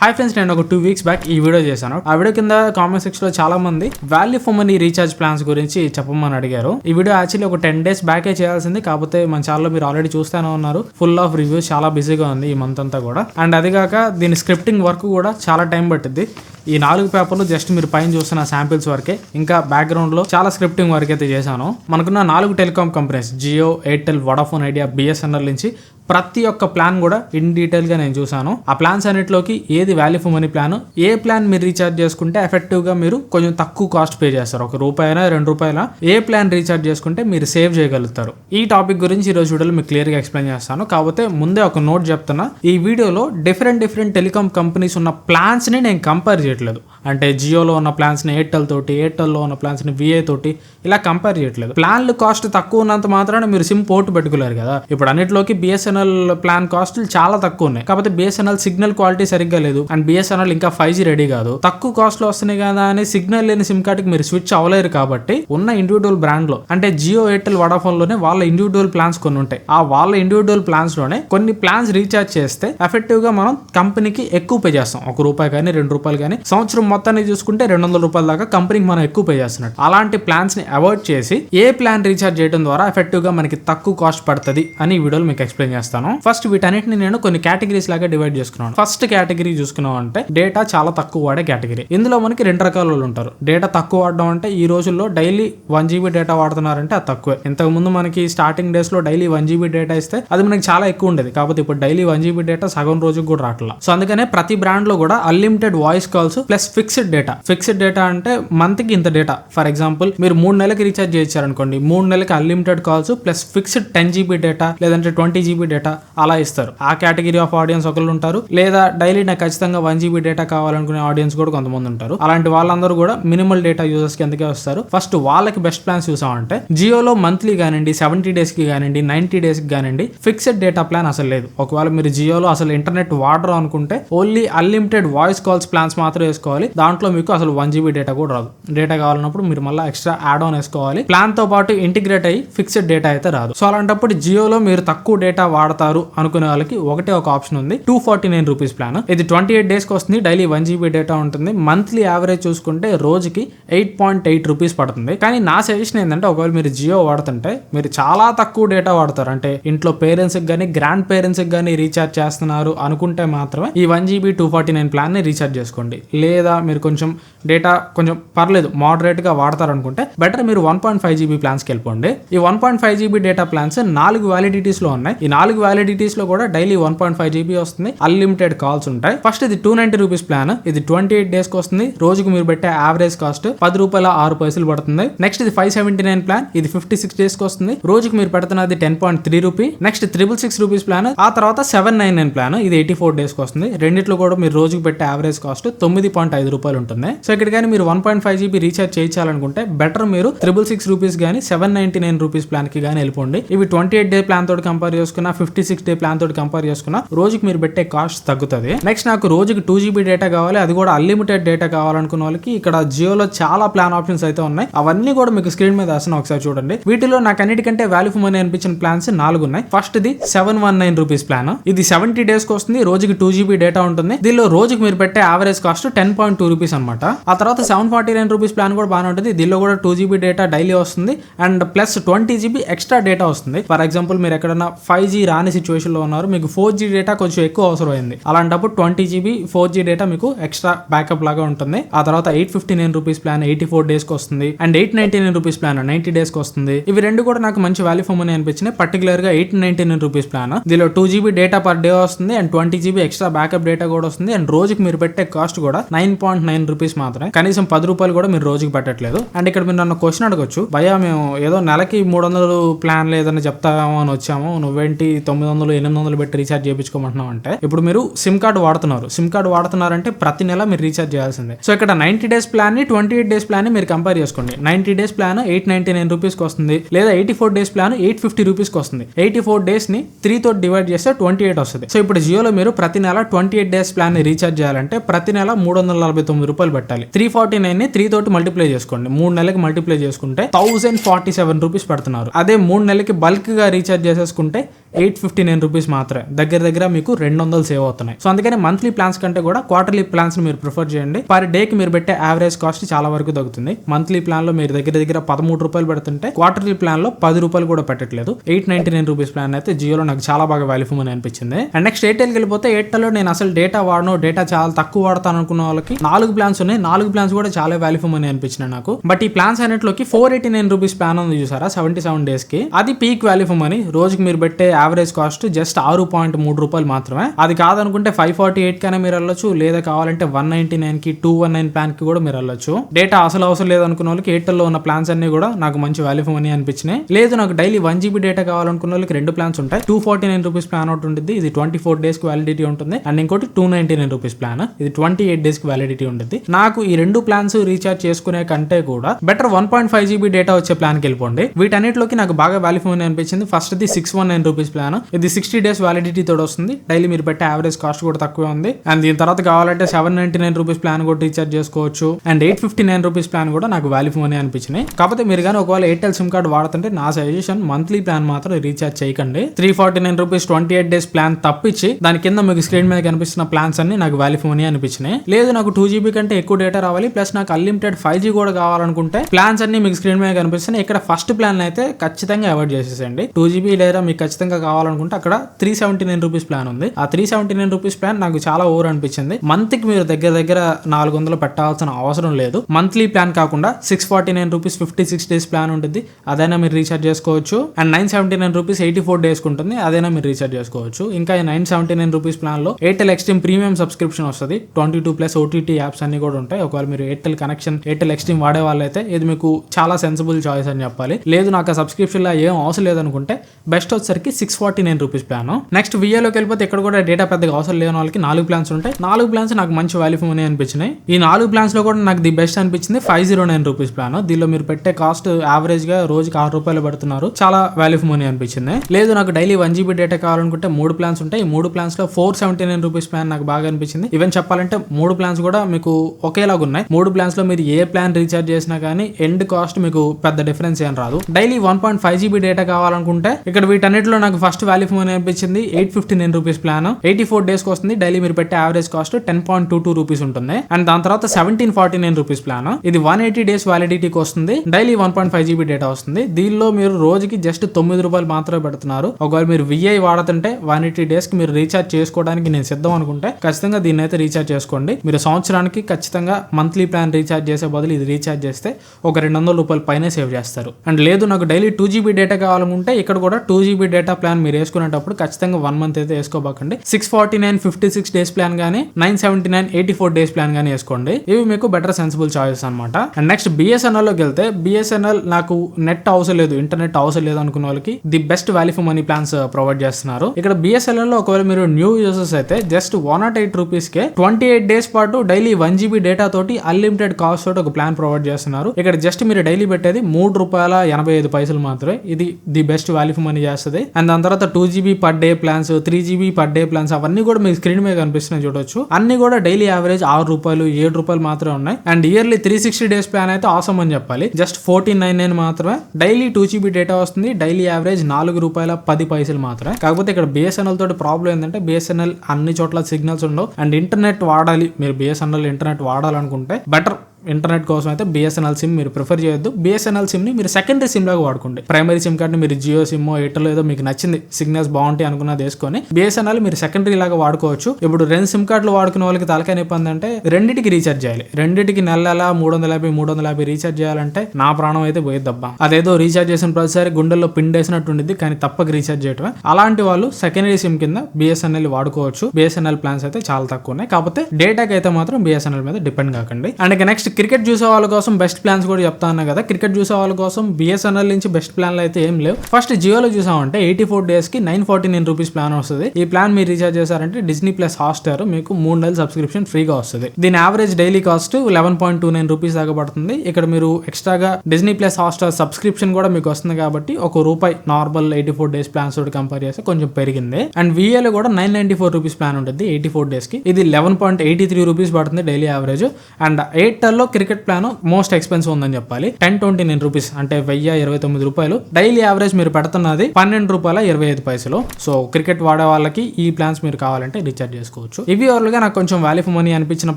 Hi friends నేను ఒక two weeks back ఈ వీడియో చేశాను. ఆ వీడియో కింద కామెంట్ సెక్షన్లో చాలా మంది value for money recharge plans గురించి చెప్పమని అడిగారు. ఈ వీడియో యాక్చువల్లీ ఒక టెన్ డేస్ బ్యాకే చేయాల్సింది. కాకపోతే మన ఛానల్లో మీరు ఆల్రెడీ చూస్తూనే ఉన్నారు. ఫుల్ ఆఫ్ రివ్యూస్ చాలా బిజీగా ఉంది ఈ మంత్ అంతా కూడా. అండ్ అది కాక దీని స్క్రిప్టింగ్ వర్క్ కూడా చాలా టైం పట్టింది ఈ నాలుగు పేపర్లు జస్ట్ మీరు పైన చూస్తున్న శాంపిల్స్ వరకే. ఇంకా బ్యాక్గ్రౌండ్లో చాలా స్క్రిప్టింగ్ వర్క్ అయితే చేశాను. మనకున్న నాలుగు telecom companies Jio Airtel Vodafone Idea BSNL నుంచి ప్రతి ఒక్క ప్లాన్ కూడా ఇన్ డీటెయిల్గా నేను చూసాను ఆ ప్లాన్స్ అన్నిటిలోకి ఏది వాల్యూ ఫర్ మనీ ప్లాన్ ఏ ప్లాన్ మీరు రీఛార్జ్ చేసుకుంటే ఎఫెక్టివ్గా మీరు కొంచెం తక్కువ కాస్ట్ పే చేస్తారు. ఒక రూపాయి రెండు రూపాయల ఏ ప్లాన్ రీఛార్జ్ చేసుకుంటే మీరు సేవ్ చేయగలుగుతారు. ఈ టాపిక్ గురించి ఈ రోజు వీడియోలో మీకు క్లియర్గా ఎక్స్ప్లెయిన్ చేస్తాను. కాకపోతే ముందే ఒక నోట్ చెప్తున్నా. ఈ వీడియోలో డిఫరెంట్ డిఫరెంట్ టెలికాం కంపెనీస్ ఉన్న ప్లాన్స్ని నేను కంపేర్ చేయట్లేదు. అంటే జియోలో ఉన్న ప్లాన్స్ని ఎయిర్టెల్ తోటి ఎయిర్టెల్లో ఉన్న ప్లాన్స్ని విఐ తోటి ఇలా కంపేర్ చేయట్లేదు. ప్లాన్లు కాస్ట్ తక్కువ ఉన్నంత మాత్రాన మీరు సిమ్ పోర్ట్ పెట్టుకోలేరు కదా. ఇప్పుడు అన్నిటిలోకి బిఎస్ఎన్ఎల్ ప్లాన్ కాస్ట్లు చాలా తక్కువ ఉన్నాయి. కాకపోతే బిఎస్ఎన్ఎల్ సిగ్నల్ క్వాలిటీ సరిగ్గా లేదు. అండ్ బిఎస్ఎన్ఎల్ ఇంకా ఫైవ్ జీ రెడీ కాదు. తక్కువ కాస్ట్లో వస్తున్నాయి కదా అని సిగ్నల్ లేని సిమ్ కార్డ్కి మీరు స్విచ్ అవ్వలేరు కాబట్టి ఉన్న ఇండివిజువల్ బ్రాండ్లో అంటే జియో ఎయిర్టెల్ వడాఫోన్లోనే వాళ్ళ ఇండివిజువల్ ప్లాన్స్ కొన్ని ఉంటాయి. ఆ వాళ్ళ ఇండివిజువల్ ప్లాన్స్లోనే కొన్ని ప్లాన్స్ రీఛార్జ్ చేస్తే ఎఫెక్టివ్గా మనం కంపెనీకి ఎక్కువ పే చేస్తాం. ఒక రూపాయి కానీ రెండు రూపాయలు కానీ సంవత్సరం మొత్తాన్ని చూసుకుంటే రెండు వందల రూపాయల దాకా కంపెనీకి మనం ఎక్కువ పే చేస్తున్నట్టు. అలాంటి ప్లాన్స్ని అవాయిడ్ చేసి ఏ ప్లాన్ రీఛార్జ్ చేయడం ద్వారా ఎఫెక్టివ్గా మనకి తక్కువ కాస్ట్ పడుతుంది అని ఈ వీడియోలో మీకు ఎక్స్ప్లెయిన్ చేస్తాను. ఫస్ట్ వీటన్నిటిని నేను కొన్ని కేటగిరీస్ లాగా డివైడ్ చేసుకున్నాను. ఫస్ట్ కేటగిరీ చూసుకున్నాం అంటే డేటా చాలా తక్కువ వాడే కేటగిరీ ఇందులో మనకి రెండు రకాల వాళ్ళు ఉంటారు. డేటా తక్కువ వాడడం అంటే ఈ రోజుల్లో డైలీ వన్ జీబీ డేటా వాడుతున్నారంటే అది తక్కువే. ఇంతకు ముందు మనకి స్టార్టింగ్ డేస్లో డైలీ వన్ జీబీ డేటా ఇస్తే అది మనకి చాలా ఎక్కువ ఉండేది. కాకపోతే ఇప్పుడు డైలీ వన్ జీబీ డేటా సగం రోజుకి కూడా రావట్లేదు సో అందుకనే ప్రతి బ్రాండ్లో కూడా unlimited voice calls plus fix fixed data fixed data అంటే మంత్కి ఇంత డేటా ఫర్ ఎగ్జాంపుల్ మీరు మూడు నెలలకి రీఛార్జ్ చేయించారనుకోండి మూడు నెలలకి unlimited calls plus fixed ten GB data లేదంటే ట్వంటీ జీబీ డేటా అలా ఇస్తారు. ఆ కేటగిరీ ఆఫ్ ఆడియన్స్ ఒకళ్ళు ఉంటారు లేదా డైలీ నాకు ఖచ్చితంగా వన్ జీబీ డేటా కావాలనుకునే ఆడియన్స్ కూడా కొంతమంది ఉంటారు. అలాంటి వాళ్ళందరూ కూడా మినిమల్ డేటా యూజర్స్కి ఎందుకే వస్తారు. ఫస్ట్ వాళ్ళకి బెస్ట్ ప్లాన్స్ చూసామంటే జియోలో మంత్లీ కానివ్వండి సెవెంటీ డేస్కి కానివ్వండి నైన్టీ డేస్కి కానివ్వండి ఫిక్స్డ్ డేటా ప్లాన్ అసలు లేదు. ఒకవేళ మీరు జియోలో అసలు ఇంటర్నెట్ వాడరు అనుకుంటే only unlimited voice calls plans మాత్రం వేసుకోవాలి. దాంట్లో మీకు అసలు వన్ జీబీ డేటా కూడా రాదు. డేటా కావాలన్నప్పుడు మీరు మళ్ళీ ఎక్స్ట్రా యాడ్ ఆన్ వేసుకోవాలి. ప్లాన్తో పాటు ఇంటిగ్రేట్ అయ్యి ఫిక్స్డ్ డేటా అయితే రాదు. సో అలాంటప్పుడు జియోలో మీరు తక్కువ డేటా వాడతారు అనుకునే వాళ్ళకి ఒకటే ఒక ఆప్షన్ ఉంది. Two forty nine rupees plan ఇది ట్వంటీ ఎయిట్ డేస్కి వస్తుంది. డైలీ వన్ జీబీ డేటా ఉంటుంది. మంత్లీ యావరేజ్ చూసుకుంటే రోజుకి ఎయిట్ పాయింట్ ఎయిట్ రూపీస్ పడుతుంది. కానీ నా సజెషన్ ఏంటంటే ఒకవేళ మీరు జియో వాడుతుంటే మీరు చాలా తక్కువ డేటా వాడతారు. అంటే ఇంట్లో పేరెంట్స్కి కానీ గ్రాండ్ పేరెంట్స్కి కానీ రీఛార్జ్ చేస్తున్నారు అనుకుంటే మాత్రమే ఈ one GB two forty nine ప్లాన్ని రీఛార్జ్ చేసుకోండి. లేదా మీరు కొంచెం డేటా కొంచెం పర్లేదు మోడరేట్గా వాడతారనుకుంటే వాడతారు అనుకుంటే బెటర్ మీరు వన్ పాయింట్ ఫైవ్ జీబీ ప్లాన్స్కి వెళ్ళిపోండి. ఈ one point five GB data plans నాలుగు వ్యాలిడిటీస్లో ఉన్నాయి. ఈ నాలుగు వ్యాలిడిటీస్లో కూడా daily one point five GB వస్తుంది. అన్లిమిటెడ్ కాల్స్ ఉంటాయి. ఫస్ట్ ఇది టూ నైన్టీ రూపీస్ ప్లాన్ ఇది ట్వంటీ ఎయిట్ డేస్కి వస్తుంది. రోజుకు మీరు పెట్టే యావరేజ్ కాస్ట్ పది రూపాయల ఆరు పైసలు పడుతుంది. నెక్స్ట్ ఇది ఫైవ్ సెవెంటీ నైన్ ప్లాన్ ఇది ఫిఫ్టీ సిక్స్ డేస్కి వస్తుంది. రోజుకు మీరు పెడుతున్నది ten point three rupee next triple six rupees plan ఆ తర్వాత సెవెన్ నైన్ నైన్ ప్లాన్ ఇది ఎయిటీ ఫోర్ డేస్కి వస్తుంది. రెండిట్లో కూడా మీరు రోజుకు పెట్టే యావరేజ్ కాస్ట్ తొమ్మిది పాయింట్ ఐదు రూపాయలు ఉంటుంది. సో ఇక్కడ కానీ మీరు one point five GB recharge చేయించాలనుకుంటే better మీరు త్రిబుల్ సిక్స్ రూపీస్ కానీ సెవెన్ నైన్టీ నైన్ రూపీస్ ప్లాన్కి కానీ వెళ్ళిపోండి. ఇవి ట్వంటీ ఎయిట్ డే ప్లాన్ తోటి కంపేర్ చేసుకున్న ఫిఫ్టీ సిక్స్ డే ప్లాన్ తోటి కంపేర్ చేసుకున్న రోజుకి మీరు పెట్టే కాస్ట్ తగ్గుతుంది. నెక్స్ట్ నాకు రోజుకి టూ జీబీ డేటా కావాలి అది కూడా అన్లిమిటెడ్ డేటా కావాలనుకున్న వాళ్ళకి ఇక్కడ జియోలో చాలా ప్లాన్ ఆప్షన్స్ అయితే ఉన్నాయి. అవన్నీ కూడా మీకు స్క్రీన్ మీద వేస్తున్నా ఒకసారి చూడండి. వీటిలో నాకు అన్నిటికంటే వాల్యూ ఫర్ మనీ అనిపించిన ప్లాన్స్ నాలుగు ఉన్నాయి. First the seven one nine rupees plan ఇది సెవెంటీ డేస్కి వస్తుంది రోజుకి టూ జీబీ డేటా ఉంటుంది. దీనిలో రోజుకి మీరు పెట్టే average cost ten point two rupees అనమాట ఆ తర్వాత seven forty nine rupees plan కూడా బాగానే ఉంటుంది. దీనిలో కూడా టూ జీబీ డేటా డైలీ వస్తుంది. And plus twenty GB extra data వస్తుంది. ఫర్ ఎగ్జాంపుల్ మీరు ఎక్కడైనా ఫైవ్ జీ రాని సిచ్యువేషన్లో ఉన్నారు మీకు ఫోర్ జీ డేటా కొంచెం ఎక్కువ అవసరం అయింది అలాంటప్పుడు twenty GB four G data మీకు ఎక్స్ట్రా బ్యాకప్ లాగా ఉంటుంది. ఆ తర్వాత eight fifty nine rupees plan eighty four డేస్కి వస్తుంది. And eight ninety nine rupees plan ninety డేస్కి వస్తుంది. ఇవి రెండు కూడా నాకు మంచి వాల్యూ ఫర్ అని అనిపించినాయి. పర్టికులర్గా eight ninety nine rupees plan దీనిలో two GB data per day వస్తుంది. And twenty GB extra backup data కూడా వస్తుంది. అండ్ రోజుకి మీరు పెట్టే కాస్ట్ కూడా నైన్ పాయింట్ నైన్ రూపీస్ మాత్రమే. కనీసం పది రూపాయలు కూడా మీరు రోజుకి పెట్టట్లేదు. అండ్ ఇక్కడ మీరు నన్ను క్వశ్చన్ అడగొచ్చు. భయ్యా మేము ఏదో నెలకి మూడు వందలు ప్లాన్ లేదని చెప్తామో అని వచ్చాము. నువ్వేంటి తొమ్మిది వందలు ఎనిమిది వందలు పెట్టి రీఛార్జ్ చేయించుకోమంటున్నావు అంటే ఇప్పుడు మీరు సిమ్ కార్డు వాడుతున్నారు. సిమ్ కార్డ్ వాడుతున్నారంటే ప్రతి నెల మీరు రీఛార్జ్ చేయాల్సిందే. సో ఇక్కడ నైన్టీ డేస్ ప్లాన్ని ట్వంటీ ఎయిట్ డేస్ ప్లాన్ని మీరు కంపేర్ చేసుకోండి. Ninety days plan eight ninety nine rupees వస్తుంది. లేదా eighty four days plan eight fifty rupees వస్తుంది. ఎయిటీ ఫోర్ డేస్ని త్రీ తో డివైడ్ చేస్తే ట్వంటీ ఎయిట్ వస్తుంది. సో ఇప్పుడు జియోలో మీరు ప్రతి నెల ట్వంటీ ఎయిట్ డేస్ ప్లాన్ని రీఛార్జ్ చేయాలంటే ప్రతి నెల మూడు వందల నలభై తొమ్మిది రూపాయలు పెట్టాలి. త్రీ ఫార్టీ నైన్ని త్రీ తోటి మల్టిప్లై చేసుకోండి. మూడు నెలలకి మల్టిప్లై చేసుకుంటే థౌసండ్ ఫార్టీ సెవెన్ రూపీస్ పెడుతున్నారు. అదే మూడు నెలలకి బల్క్గా రీఛార్జ్ చేసేసుకుంటే ఎయిట్ ఫిఫ్టీ నైన్ రూపీస్ మాత్రమే. దగ్గర దగ్గర మీకు రెండు వందలు సేవ్ అవుతున్నాయి. సో అందుకని మంత్లీ ప్లాన్స్ కంటే కూడా క్వార్టర్లీ ప్లాన్స్ మీరు ప్రిఫర్ చేయండి. పర్ డేకి మీరు పెట్టే యావరేజ్ కాస్ట్ చాలా వరకు తగ్గుతుంది. మంత్లీ ప్లాన్లో మీరు దగ్గర దగ్గర పదమూడు రూపాయలు పెడుతుంటే క్వార్టర్లీ ప్లాన్లో పది రూపాయలు కూడా పెట్టట్లేదు. Eight ninety nine rupees plan అయితే జియోలో నాకు చాలా బాగా వాల్యూఫుల్ అని అనిపించింది. అండ్ నెక్స్ట్ ఎయిర్టెల్కి వెళ్ళిపోతే ఎయిర్టెల్లో నేను అసలు డేటా వాడను డేటా చాలా తక్కువ వాడతాను అనుకున్న వాళ్ళకి నాలుగు ప్లాన్స్ ఉన్నాయి. నాలుగు ప్లాన్స్ కూడా చాలా వాల్యూఫుల్ అని అనిపించినాయి నాకు. బట్ ఈ plans అన్నిటిలోకి four eighty nine rupees plan ఉంది చూసారా? సెవెంటీ సెవెన్ డేస్కి. అది పీక్ వాల్యూఫుల్ అని రోజుకి మీరు పెట్టే యావరేజ్ కాస్ట్ జస్ట్ ఆరు పాయింట్ మూడు రూపాయలు మాత్రమే. అది కాదనుకుంటే ఫైవ్ ఫార్టీ ఎయిట్ కైనా మీరు వెళ్ళొచ్చు. లేదా కావాలంటే వన్ నైన్టీ నైన్కి టూ వన్ నైన్ ప్లాన్కి కూడా మీరు వెళ్ళొచ్చు. డేటా అసలు అవసరం లేదనుకున్న వాళ్ళకి ఎయిర్టెల్లో ఉన్న ప్లాన్స్ అన్ని కూడా నాకు మంచి వాల్యూఫుల్ అని అనిపించినాయి. లేదు నాకు డైలీ వన్ జీబీ డేటా కావాలనుకున్న వాళ్ళకి రెండు ప్లాన్స్ ఉంటాయి. Two forty nine rupees plan ఒకటి ఉంటుంది. ఇది ట్వంటీ ఫోర్ డేస్కి వ్యాలిడిటీ ఉంటుంది. అండ్ ఇంకోటి two ninety nine rupees plan ఇది ట్వంటీ ఎయిట్ డేస్కి వ్యాలిడిటీ ఉంటుంది నాకు ఈ రెండు ప్లాన్స్ రీఛార్జ్ చేసుకునే కంటే కూడా better one point five GB data వచ్చే ప్లాన్కి వెళ్ళిపోండి. వీటన్నిటిలోకి నాకు బాగా వాల్యూఫుల్ అని అనిపించింది. First the six one nine rupees plan ఇది సిక్స్టీ డేస్ వ్యాలిడిటీ తోడు వస్తుంది. డైలీ మీరు పెట్టే యావరేజ్ కాస్ట్ కూడా తక్కువే ఉంది. అండ్ దీని తర్వాత కావాలంటే seven ninety nine rupees plan కూడా రీఛార్జ్ చేసుకోవచ్చు. And eight fifty nine rupees plan కూడా నాకు వాల్యూఫుల్ అని అనిపించినాయి. కాకపోతే మీరు కానీ ఒకవేళ ఎయిర్టెల్ సిమ్ కార్డ్ వాడుతుంటే నా సజెషన్ మంత్లీ ప్లాన్ మాత్రం రీఛార్జ్ చేయకండి. Three forty nine rupees twenty eight days plan తప్పించి దాని కింద మీకు స్క్రీన్ మీద కనిపిస్తున్న ప్లాన్స్ అన్ని నాకు వాల్యూ ఫోన్ అనిపించినాయి. లేదు నాకు టూ జీబీ కంటే ఎక్కువ డేటా రావాలి. ప్లస్ నాకు అన్లిమిటెడ్ ఫైవ్ జీ కూడా కావాలనుకుంటే ప్లాన్స్ అన్ని మీకు స్క్రీన్ మీద కనిపిస్తున్నాయి. ఇక్కడ ఫస్ట్ ప్లాన్ అయితే ఖచ్చితంగా అవాయిడ్ చేసేసండి టూ జీబీ లేదా మీకు ఖచ్చితంగా కావాలనుకుంటే అక్కడ three seventy nine rupees plan ఉంది. ఆ three seventy nine rupees plan నాకు చాలా ఓవర్ అనిపించింది. మంత్కి మీరు దగ్గర దగ్గర నాలుగు వందలు పెట్టాల్సిన అవసరం లేదు. మంత్లీ ప్లాన్ కాకుండా six forty nine rupees fifty six days plan ఉంటుంది. అదైనా మీరు రీఛార్జ్ చేసుకోవచ్చు. And nine seventy nine rupees eighty four days ఉంటుంది. అదైనా మీరు రీఛార్జ్ చేసుకోవచ్చు. ఇంకా నైన్ సెవెంటీ నైన్ రూపీస్ ప్లాన్లో ఎయిర్టెల్ ఎక్స్ట్రీమ్ ప్రీమియం సబ్స్క్రిప్షన్ వస్తుంది. Twenty two plus OTT apps అన్ని కూడా ఉంటాయి. ఒకవేళ మీరు ఎయిర్టెల్ కనెక్షన్ ఎయిర్టెల్ ఎక్స్ట్రీమ్ వాడే వాళ్ళైతే ఇది మీకు చాలా సెన్సిబుల్ చాయిస్ అని చెప్పాలి. లేదు నాకు ఆ సబ్స్క్రిప్షన్లో ఏం అవసరం లేదనుకుంటే బెస్ట్ వచ్చేసరికి six forty nine rupees plan next విఏలోకి వెళ్ళిపోతే ఇక్కడ కూడా డేటా పెద్దగా అవసరం లేని వాళ్ళకి నాలుగు ప్లాన్స్ ఉంటాయి. నాలుగు ప్లాన్స్ నాకు మంచి వాల్యూ మనీ అనిపించినాయి. ఈ నాలుగు ప్లాన్స్లో కూడా నాకు ది బెస్ట్ అనిపించింది five zero nine rupees plan దీనిలో మీరు పెట్టే కాస్ట్ యావరేజ్గా రోజుకి ఆరు రూపాయలు పడుతున్నారు. చాలా వాల్యూ మనీ అనిపించింది. లేదు నాకు డైలీ వన్ జీబీ డేటా కావాలనుకుంటే మూడు ప్లాన్స్ ఉంటాయి. ఈ మూడు ప్లాన్స్లో four seventy nine rupees plan నాకు బాగా అనిపించింది. ఈవెన్ చెప్పాలంటే మూడు ప్లాన్స్ కూడా మీకు ఒకేలాగా ఉన్నాయి. మూడు ప్లాన్స్లో మీరు ఏ ప్లాన్ రీఛార్జ్ చేసినా కానీ ఎండ్ కాస్ట్ మీకు పెద్ద డిఫరెన్స్ ఏం రాదు. Daily one point five GB data కావాలనుకుంటే ఇక్కడ వీటన్నిటిలో నాకు ఫస్ట్ వాల్యూ ఫోన్ అనిపించింది eight fifty nine rupees plan eighty four డేస్కి వస్తుంది. డైలీ మీరు పెట్టే average cost ten point two two rupees ఉంటుంది. అండ్ దాని తర్వాత seventeen forty nine rupees plan ఇది వన్ ఎయిటీ డేస్ వ్యాలిడిటీకి వస్తుంది. Daily one point five GB data వస్తుంది. దీనిలో మీరు రోజుకి జస్ట్ తొమ్మిది రూపాయలు మాత్రమే పెడుతున్నారు. ఒకవేళ మీరు విఐ వాడుతుంటే వన్ ఎయిటీ డేస్కి మీరు రీఛార్జ్ చేసుకోవడానికి నేను సిద్ధం అనుకుంటే ఖచ్చితంగా దీన్ని అయితే రీఛార్జ్ చేసుకోండి. మీరు సంవత్సరం సంవత్సరానికి ఖచ్చితంగా మంత్లీ ప్లాన్ రీఛార్జ్ చేసే బదులు ఇది రీఛార్జ్ చేస్తే ఒక రెండు వందల రూపాయలు పైన సేవ్ చేస్తారు. అండ్ లేదు నాకు డైలీ టూ జీబీ డేటా కావాలనుకుంటే ఇక్కడ కూడా టూ జీబీ డేటా ప్లాన్ మీరు వేసుకునేటప్పుడు ఖచ్చితంగా వన్ మంత్ అయితే వేసుకోబాకండి. Six forty nine fifty six days plan కానీ nine seventy nine eighty four days plan కానీ వేసుకోండి. ఇవి మీకు బెటర్ సెన్సిబుల్ చాయిస్ అనమాట అండ్ నెక్స్ట్ బిఎస్ఎన్ఎల్లోకి వెళ్తే బిఎస్ఎన్ఎల్ నాకు నెట్ అవసరం లేదు ఇంటర్నెట్ అవసరం లేదు అనుకున్న వాళ్ళకి the best value for money plans uh, provide చేస్తున్నారు. ఇక్కడ బిఎస్ఎన్ఎల్లో ఒకవేళ మీరు న్యూ యూజర్స్ అయితే just one nought eight rupees కే ట్వంటీ ఎయిట్ డేస్ పాటు డైలీ వన్ జీబీ డేటా తోటి అన్లిమిటెడ్ కాస్ట్ తోటి ఒక ప్లాన్ ప్రొవైడ్ చేస్తున్నారు. ఇక్కడ జస్ట్ మీరు డైలీ పెట్టేది మూడు రూపాయల ఎనభై ఐదు పైసలు మాత్రమే. ఇది the best value for money చేస్తుంది. అండ్ దాని తర్వాత two GB per day plans three GB per day plans అవన్నీ కూడా మీకు స్క్రీన్ మీద కనిపిస్తున్నాయి చూడొచ్చు. అన్ని కూడా డైలీ యావరేజ్ ఆరు రూపాయలు ఏడు రూపాయలు మాత్రమే ఉన్నాయి. And yearly three sixty days plan అయితే ఆసమ్ అని చెప్పాలి. జస్ట్ ఫోర్టీన్ నైన్ నైన్ మాత్రమే. డైలీ టూ జీబీ డేటా వస్తుంది. డైలీ యావరేజ్ నాలుగు రూపాయల పది పైసలు మాత్రమే. కాకపోతే ఇక్కడ బిఎస్ఎన్ఎల్ తోటి ప్రాబ్లం ఏంటంటే బిఎస్ఎన్ఎల్ అన్ని చోట్ల సిగ్నల్స్ ఉండవు. అండ్ ఇంటర్నెట్ వాడాలి. మీరు బిఎస్ఎన్ఎల్ ఇంటర్నెట్ వాడాలనుకుంటే బెటర్ ఇంటర్నెట్ కోసం అయితే బిఎస్ఎన్ఎల్ సిమ్ మీరు ప్రిఫర్ చేయొద్దు. బిఎస్ఎన్ఎల్ సిమ్ని మీరు సెకండరీ సిమ్ లాగా వాడుకోండి. ప్రైమరీ సిమ్ కార్డ్ మీరు జియో సిమ్ ఎయిర్టెల్ ఏదో మీకు నచ్చింది. సిగ్నల్స్ బాగుంటాయి అనుకున్నది వేసుకొని బిఎస్ఎన్ఎల్ మీరు సెకండరీ లాగా వాడుకోవచ్చు. ఇప్పుడు రెండు సిమ్ కార్డులు వాడుకునే వాళ్ళకి తలకాయ ఇబ్బంది అంటే రెండింటికి రీఛార్జ్ చేయాలి. రెండింటికి నెల నెల మూడు వందల యాభై మూడు వందల యాభై రీఛార్జ్ చేయాలంటే నా ప్రాణం అయితే పోయేద్దబ్బా. అదేదో రీఛార్జ్ చేసిన ప్రతిసారి గుండెల్లో పిండేసినట్టు ఉండిద్ది కానీ తప్పక రీఛార్జ్ చేయటమే. అలాంటి వాళ్ళు సెకండరీ సిమ్ కింద బిఎస్ఎన్ఎల్ వాడుకోవచ్చు. బిఎస్ఎన్ఎల్ ప్లాన్స్ అయితే చాలా తక్కువ ఉన్నాయి. కాకపోతే డేటాకి అయితే మాత్రం బిఎస్ఎన్ఎల్ మీద డిపెండ్ కాకండి. అండ్ నెక్స్ట్ క్రికెట్ చూసే వాళ్ళ కోసం బెస్ట్ ప్లాన్స్ కూడా చెప్తా ఉన్నా కదా. క్రికెట్ చూసే వాళ్ళ కోసం బిఎస్ఎన్ఎల్ నుంచి బెస్ట్ ప్లాన్లు అయితే ఏం లేవు. ఫస్ట్ జియోలో చూసామంటే ఎయిటీ ఫోర్ డేస్కి nine forty nine rupees plan వస్తుంది. ఈ ప్లాన్ మీరు రీఛార్జ్ చేశారంటే డిజ్నీ ప్లస్ హాట్స్టార్ మీకు మూడు నెలల సబ్స్క్రిప్షన్ ఫ్రీగా వస్తుంది. దీని average daily cost eleven point two nine rupees దాకా పడుతుంది. ఇక్కడ మీరు ఎక్స్ట్రాగా డిజ్నీ ప్లస్ హాట్స్టార్ సబ్స్క్రిప్షన్ కూడా మీకు వస్తుంది కాబట్టి ఒక రూపాయి normal eighty four days plans తోటి కంపేర్ చేస్తే కొంచెం పెరిగింది. అండ్ విఏలో కూడా nine ninety four rupees plan ఉంటుంది ఎయిటీ ఫోర్ డేస్కి. ఇది eleven point eighty three rupees పడుతుంది డైలీ యావరేజ్ అండ్ ఎయిర్టెల్లో క్రికెట్ ప్లాన్ మోస్ట్ ఎక్స్పెన్సివ్ ఉందని చెప్పాలి. టెన్ ట్వంటీ నైన్ రూపీస్ అంటే వెయ్యి ఇరవై తొమ్మిది రూపాయలు. డైలీ యావరేజ్ మీరు పెడుతున్నది పన్నెండు రూపాయల ఇరవై ఐదు పైసలు. సో క్రికెట్ వాడే వాళ్ళకి ఈ ప్లాన్స్ మీరు కావాలంటే రీఛార్జ్ చేసుకోవచ్చు. ఇవి ఓవర్గా నాకు కొంచెం వాల్యూ ఫర్ మనీ అనిపించిన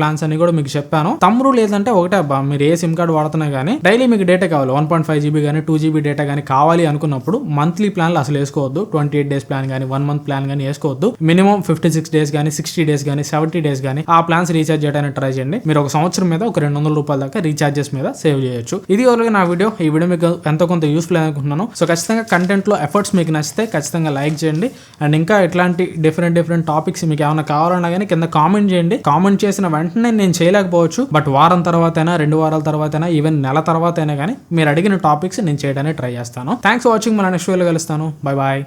ప్లాన్స్ అని కూడా మీకు చెప్పాను. తమ్ముడు లేదంటే ఒకటే అబ్బా మీరు ఏ సిమ్ కార్డ్ వాడుతున్నా కానీ డైలీ మీకు డేటా కావాలి. వన్ పాయింట్ ఫైవ్ జీబీ కానీ టూ జీబీ డేటా కానీ కావాలి అనుకున్నప్పుడు మంత్లీ ప్లాన్లు అసలు వేసుకోవద్దు. ట్వంటీ ఎయిట్ డేస్ ప్లాన్ కానీ వన్ మంత్ ప్లాన్ కానీ వేసుకోవద్దు. మినిమం ఫిఫ్టీ సిక్స్ డేస్ కానీ సిక్స్టీ డేస్ కానీ సెవెంటీ డేస్ కానీ ఆ ప్లాన్స్ రీఛార్జ్ చేయడానికి ట్రై చేయండి. మీరు ఒక సంవత్సరం మీద ఒక రెండు వందల రూపాయల దాకా రీఛార్జెస్ మీద సేవ్ చేయొచ్చు. ఇది వరకు నా వీడియో. ఈ వీడియో మీకు ఎంతో కొంత యూస్ఫుల్ అనుకుంటున్నాను. సో ఖచ్చితంగా కంటెంట్లో ఎఫర్ట్స్ మీకు నచ్చితే ఖచ్చితంగా లైక్ చేయండి. అండ్ ఇంకా ఇట్లాంటి డిఫరెంట్ డిఫరెంట్ టాపిక్స్ మీకు ఏమైనా కావాలన్నా కానీ కింద కామెంట్ చేయండి. కామెంట్ చేసిన వెంటనే నేను చేయలేకపోవచ్చు. బట్ వారం తర్వాత అయినా రెండు వారాల తర్వాత అయినా ఈవెన్ నెల తర్వాత అయినా కానీ మీరు అడిగిన టాపిక్స్ నేను చేయడానికి ట్రై చేస్తాను. థ్యాంక్స్ ఫర్ వాచింగ్ మన నెక్స్ట్ వీడియోలో కలుస్తాను. Bye bye